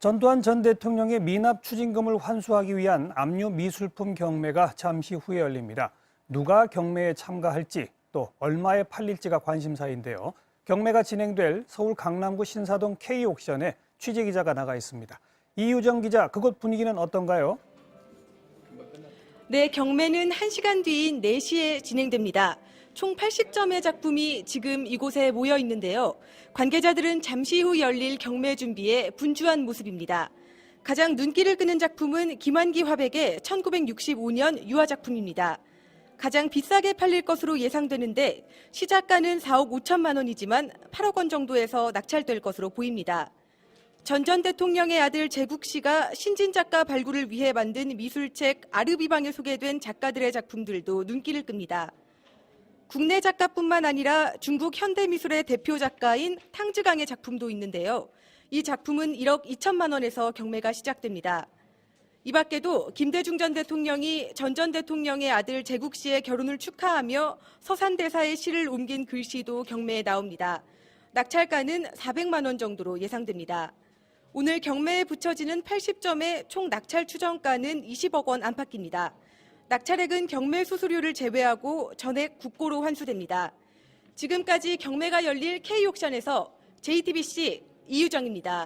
전두환 전 대통령의 미납 추징금을 환수하기 위한 압류 미술품 경매가 잠시 후에 열립니다. 누가 경매에 참가할지 또 얼마에 팔릴지가 관심사인데요. 경매가 진행될 서울 강남구 신사동 K옥션에 취재 기자가 나가 있습니다. 이유정 기자, 그곳 분위기는 어떤가요? 네, 경매는 1시간 뒤인 4시에 진행됩니다. 총 80점의 작품이 지금 이곳에 모여 있는데요. 관계자들은 잠시 후 열릴 경매 준비에 분주한 모습입니다. 가장 눈길을 끄는 작품은 김환기 화백의 1965년 유화 작품입니다. 가장 비싸게 팔릴 것으로 예상되는데 시작가는 4억 5천만 원이지만 8억 원 정도에서 낙찰될 것으로 보입니다. 전 전 대통령의 아들 재국 씨가 신진 작가 발굴을 위해 만든 미술책 아르비방에 소개된 작가들의 작품들도 눈길을 끕니다. 국내 작가뿐만 아니라 중국 현대미술의 대표 작가인 탕즈강의 작품도 있는데요. 이 작품은 1억 2천만 원에서 경매가 시작됩니다. 이 밖에도 김대중 전 대통령이 전 전 대통령의 아들 재국 씨의 결혼을 축하하며 서산대사의 시를 옮긴 글씨도 경매에 나옵니다. 낙찰가는 400만 원 정도로 예상됩니다. 오늘 경매에 붙여지는 80점의 총 낙찰 추정가는 20억 원 안팎입니다. 낙찰액은 경매 수수료를 제외하고 전액 국고로 환수됩니다. 지금까지 경매가 열릴 K옥션에서 JTBC 이유정입니다.